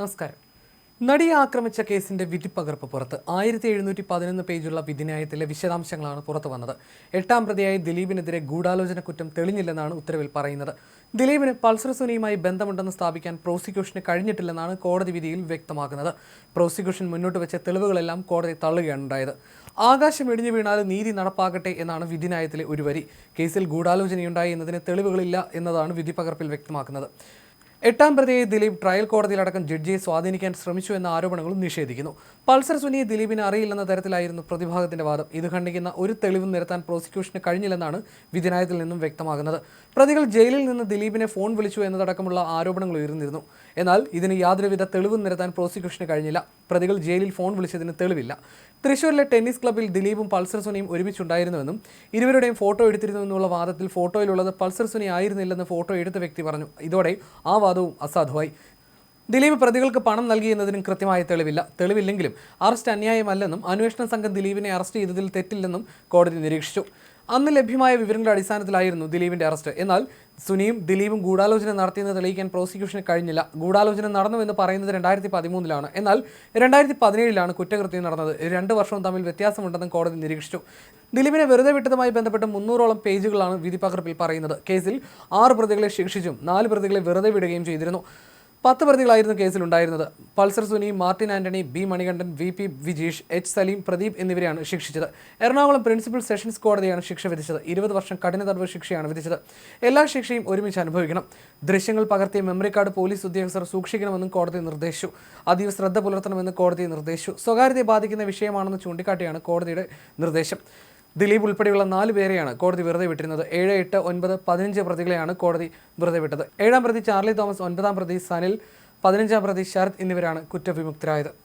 നമസ്കാരം. നടിയെ ആക്രമിച്ച കേസിന്റെ വിധിപ്പകർപ്പ് പുറത്ത് ആയിരത്തി എഴുന്നൂറ്റി പതിനൊന്ന് പേജുള്ള വിധിന്യായത്തിലെ വിശദാംശങ്ങളാണ് പുറത്തു വന്നത്. എട്ടാം പ്രതിയായ ദിലീപിനെതിരെ ഗൂഢാലോചന കുറ്റം തെളിഞ്ഞില്ലെന്നാണ് ഉത്തരവിൽ പറയുന്നത്. ദിലീപിന് പൾസർ സുനിയുമായി ബന്ധമുണ്ടെന്ന് സ്ഥാപിക്കാൻ പ്രോസിക്യൂഷന് കഴിഞ്ഞിട്ടില്ലെന്നാണ് കോടതി വിധിയിൽ വ്യക്തമാക്കുന്നത്. പ്രോസിക്യൂഷൻ മുന്നോട്ട് വെച്ച തെളിവുകളെല്ലാം കോടതി തള്ളുകയാണ് ഉണ്ടായത്. ആകാശം ഇടിഞ്ഞു വീണാലും നീതി നടപ്പാകട്ടെ എന്നാണ് വിധിന്യായത്തിലെ ഒരു വരി. കേസിൽ ഗൂഢാലോചനയുണ്ടായി എന്നതിന് തെളിവുകളില്ല എന്നതാണ് വിധിപ്പകർപ്പിൽ വ്യക്തമാക്കുന്നത്. എട്ടാം പ്രതിയെ ദിലീപ് ട്രയൽ കോടതിയിലടക്കം ജഡ്ജിയെ സ്വാധീനിക്കാൻ ശ്രമിച്ചു എന്ന ആരോപണങ്ങളും നിഷേധിക്കുന്നു. പൾസർ സുനിയെ ദിലീപിന് അറിയില്ലെന്ന തരത്തിലായിരുന്നു പ്രതിഭാഗത്തിന്റെ വാദം. ഇത് ഖണ്ഡിക്കുന്ന ഒരു തെളിവും നിരത്താൻ പ്രോസിക്യൂഷന് കഴിഞ്ഞില്ലെന്നാണ് വിധിനായത്തിൽ നിന്നും വ്യക്തമാകുന്നത്. പ്രതികൾ ജയിലിൽ നിന്ന് ദിലീപിനെ ഫോൺ വിളിച്ചു എന്നതടക്കമുള്ള ആരോപണങ്ങൾ ഉയർന്നിരുന്നു. എന്നാൽ ഇതിന് യാതൊരുവിധ തെളിവും നിരത്താൻ പ്രോസിക്യൂഷന് കഴിഞ്ഞില്ല. പ്രതികൾ ജയിലിൽ ഫോൺ വിളിച്ചതിന് തെളിവില്ല. തൃശൂരിലെ ടെന്നീസ് ക്ലബ്ബിൽ ദിലീപും പൾസർ സുനിയും ഒരുമിച്ചുണ്ടായിരുന്നുവെന്നും ഇരുവരുടെയും ഫോട്ടോ എടുത്തിരുന്നുവെന്നുള്ള വാദത്തിൽ ഫോട്ടോയിലുള്ളത് പൾസർ സുനി ആയിരുന്നില്ലെന്ന് ഫോട്ടോ എടുത്ത വ്യക്തി പറഞ്ഞു. ഇതോടെ ആ വാദവും അസാധുവായി. ദിലീപ് പ്രതികൾക്ക് പണം നൽകിയെന്നതിനും കൃത്യമായ തെളിവില്ല. തെളിവില്ലെങ്കിലും അറസ്റ്റ് അന്യായമല്ലെന്നും അന്വേഷണ സംഘം ദിലീപിനെ അറസ്റ്റ് ചെയ്തതിൽ തെറ്റില്ലെന്നും കോടതി നിരീക്ഷിച്ചു. അന്ന് ലഭ്യമായ വിവരങ്ങളുടെ അടിസ്ഥാനത്തിലായിരുന്നു ദിലീപിന്റെ അറസ്റ്റ്. എന്നാൽ സുനിയും ദിലീപും ഗൂഢാലോചന നടത്തിയെന്ന് തെളിയിക്കാൻ പ്രോസിക്യൂഷന് കഴിഞ്ഞില്ല. ഗൂഢാലോചന നടന്നുവെന്ന് പറയുന്നത് രണ്ടായിരത്തി പതിമൂന്നിലാണ് എന്നാൽ രണ്ടായിരത്തി പതിനേഴിലാണ് കുറ്റകൃത്യം നടന്നത്. രണ്ട് വർഷവും തമ്മിൽ വ്യത്യാസമുണ്ടെന്നും കോടതി നിരീക്ഷിച്ചു. ദിലീപിനെ വെറുതെ വിട്ടതുമായി ബന്ധപ്പെട്ട് മുന്നൂറോളം പേജുകളാണ് വിധിപ്പകർപ്പിൽ പറയുന്നത്. കേസിൽ ആറ് പ്രതികളെ ശിക്ഷിച്ചും നാല് പ്രതികളെ വെറുതെ വിടുകയും ചെയ്തിരുന്നു. പത്ത് പ്രതികളായിരുന്നു കേസിലുണ്ടായിരുന്നത് Pulsar Suni Martin Antony B Manikandan V P Vijeesh H Saleem Pradeep എന്നിവരെയാണ് ശിക്ഷിച്ചത്. എറണാകുളം പ്രിൻസിപ്പൽ സെഷൻസ് കോടതിയാണ് ശിക്ഷ വിധിച്ചത്. ഇരുപത് വർഷം കഠിന തടവ് ശിക്ഷയാണ് വിധിച്ചത്. എല്ലാ ശിക്ഷയും ഒരുമിച്ച് അനുഭവിക്കണം. ദൃശ്യങ്ങൾ പകർത്തിയ മെമ്മറി കാർഡ് പോലീസ് ഉദ്യോഗസ്ഥർ സൂക്ഷിക്കണമെന്നും കോടതി നിർദ്ദേശിച്ചു. അതീവ ശ്രദ്ധ പുലർത്തണമെന്ന് കോടതി നിർദ്ദേശിച്ചു. സ്വകാര്യതയെ ബാധിക്കുന്ന വിഷയമാണെന്ന് ചൂണ്ടിക്കാട്ടിയാണ് കോടതിയുടെ നിർദ്ദേശം. ദിലീപ് ഉൾപ്പെടെയുള്ള നാല് പേരെയാണ് കോടതി വെറുതെ വിട്ടിരുന്നത്. ഏഴ് എട്ട് ഒൻപത് പതിനഞ്ച് പ്രതികളെയാണ് കോടതി വെറുതെ വിട്ടത്. ഏഴാം പ്രതി ചാർലി തോമസ് ഒൻപതാം പ്രതി സനിൽ പതിനഞ്ചാം പ്രതി ശരത് എന്നിവരാണ് കുറ്റവിമുക്തരായത്.